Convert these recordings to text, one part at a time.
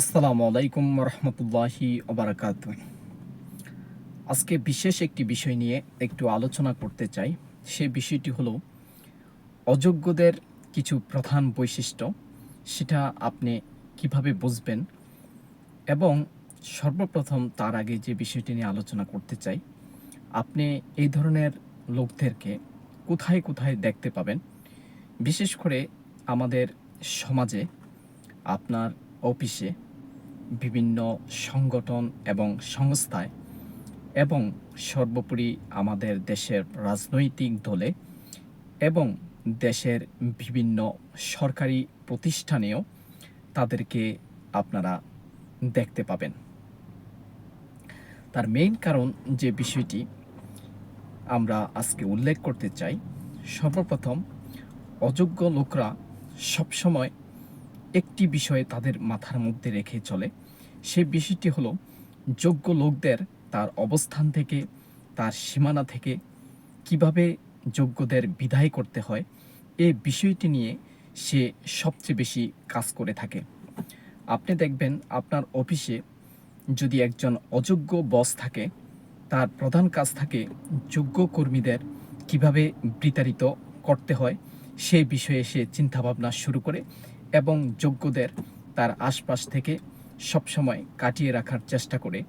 আসসালামু আলাইকুম রহমতুল্লাহি ওবরাকাত আজকে বিশেষ একটি বিষয় নিয়ে একটু আলোচনা করতে চাই। সে বিষয়টি হলো, অযোগ্যদের কিছু প্রধান বৈশিষ্ট্য, সেটা আপনি কীভাবে বুঝবেন এবং সর্বপ্রথম তার আগে যে বিষয়টি নিয়ে আলোচনা করতে চাই, আপনি এই ধরনের লোকদেরকে কোথায় কোথায় দেখতে পাবেন? বিশেষ করে আমাদের সমাজে, আপনার অফিসে বিভিন্ন সংগঠন এবং সংস্থায় এবং সর্বোপরি আমাদের দেশের রাজনৈতিক দলে এবং দেশের বিভিন্ন সরকারি প্রতিষ্ঠানেও তাদেরকে আপনারা দেখতে পাবেন। তার মেইন কারণ যে বিষয়টি আমরা আজকে উল্লেখ করতে চাই, সর্বপ্রথম অযোগ্য লোকরা সবসময় একটি বিষয়ে তাদের মাথার মধ্যে রেখে চলে। সেই বিষয়টি হলো, যোগ্য লোকদের তার অবস্থান থেকে, তার সীমানা থেকে কীভাবে যোগ্যদের বিদায় করতে হয় এই বিষয়টি নিয়ে সে সবচেয়ে বেশি কাজ করে থাকে। আপনি দেখবেন আপনার অফিসে যদি একজন অযোগ্য বস থাকে, তার প্রধান কাজ থাকে যোগ্য কর্মীদের কীভাবে বিতাড়িত করতে হয় সেই বিষয়ে সে চিন্তাভাবনা শুরু করে এবং যোগ্যদের তার আশপাশ থেকে সবসময় কাটিয়ে রাখার চেষ্টা করে,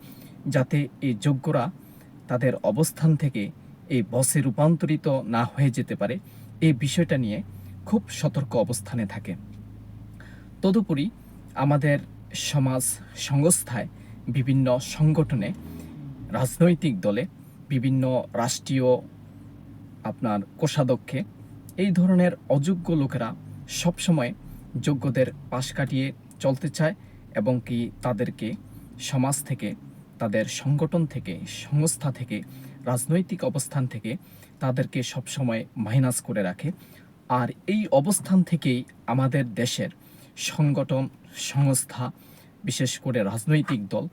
যাতে এই যোগ্যরা তাদের অবস্থান থেকে এই বসে রূপান্তরিত না হয়ে যেতে পারে, এই বিষয়টা নিয়ে খুব সতর্ক অবস্থানে থাকে। তদুপরি আমাদের সমাজ সংস্থায় বিভিন্ন সংগঠনে রাজনৈতিক দলে বিভিন্ন রাষ্ট্রীয় আপনার কোষাধ্যক্ষে এই ধরনের অযোগ্য লোকেরা সবসময় যোগ্যদের পাশ কাটিয়ে চলতে চায় এবং কি তাদেরকে সমাজ থেকে, তাদের সংগঠন থেকে, সংস্থা থেকে, রাজনৈতিক অবস্থান থেকে তাদেরকে সবসময় মাইনাস করে রাখে। আর এই অবস্থান থেকেই আমাদের দেশের সংগঠন, সংস্থা, বিশেষ করে রাজনৈতিক দল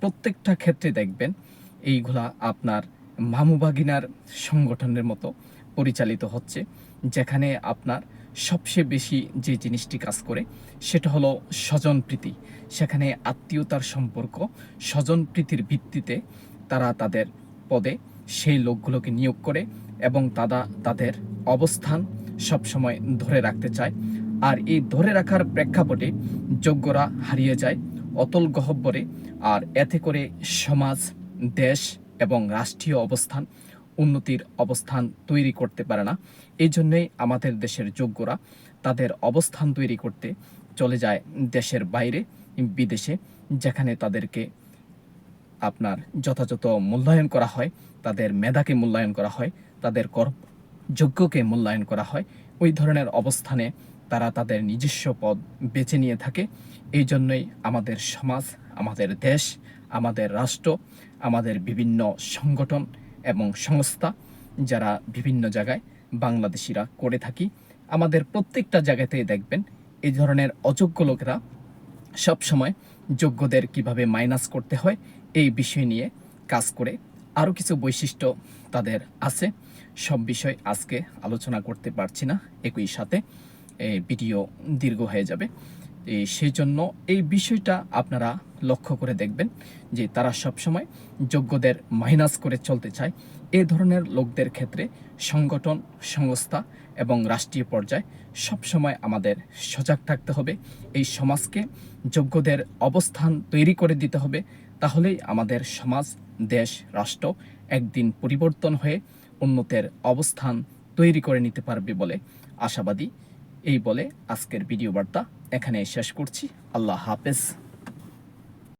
প্রত্যেকটা ক্ষেত্রে দেখবেন, এইগুলা আপনার মামুবাগিনার সংগঠনের মতো পরিচালিত হচ্ছে, যেখানে আপনার সবচেয়ে বেশি যে জিনিসটি কাজ করে, সেটা হলো স্বজনপ্রীতি সেখানে আত্মীয়তার সম্পর্ক স্বজনপ্রীতির ভিত্তিতে তারা তাদের পদে সেই লোকগুলোকে নিয়োগ করে এবং তারা তাদের অবস্থান সবসময় ধরে রাখতে চায়। আর এই ধরে রাখার প্রেক্ষাপটে যোগ্যরা হারিয়ে যায় অতল গহব্বরে, আর এতে করে সমাজ, দেশ এবং রাষ্ট্রীয় অবস্থান উন্নতির অবস্থান তৈরি করতে পারে না। এই জন্যই আমাদের দেশের যোগ্যরা তাদের অবস্থান তৈরি করতে চলে যায় দেশের বাইরে, বিদেশে, যেখানে তাদেরকে আপনার যথাযথ মূল্যায়ন করা হয়, তাদের মেধাকে মূল্যায়ন করা হয়, তাদের যোগ্যকে মূল্যায়ন করা হয়। ওই ধরনের অবস্থানে তারা তাদের নিজস্ব পদ বেছে নিয়ে থাকে। এই জন্যই আমাদের সমাজ, আমাদের দেশ, আমাদের রাষ্ট্র, আমাদের বিভিন্ন সংগঠন এবং সংস্থা যারা বিভিন্ন জায়গায় বাংলাদেশিরা করে থাকি, আমাদের প্রত্যেকটা জায়গাতেই দেখবেন এই ধরনের অযোগ্য লোকেরা সবসময় যোগ্যদের কীভাবে মাইনাস করতে হয় এই বিষয় নিয়ে কাজ করে আরও কিছু বৈশিষ্ট্য তাদের আছে। সব বিষয় আজকে আলোচনা করতে পারছি না, একই সাথে ভিডিও দীর্ঘ হয়ে যাবে। সেই জন্য এই বিষয়টা আপনারা লক্ষ্য করে দেখবেন যে তারা সবসময় যোগ্যদের মাইনাস করে চলতে চায়। এ ধরনের লোকদের ক্ষেত্রে সংগঠন, সংস্থা এবং রাষ্ট্রীয় পর্যায়ে সবসময় আমাদের সজাগ থাকতে হবে। এই সমাজকে যোগ্যদের অবস্থান তৈরি করে দিতে হবে। তাহলেই আমাদের সমাজ, দেশ, রাষ্ট্র একদিন পরিবর্তন হয়ে উন্নতের অবস্থান তৈরি করে নিতে পারবে বলে আশাবাদী। এই বলে আজকের ভিডিও বার্তা এখানে শেষ করছি। আল্লাহ হাফেজ।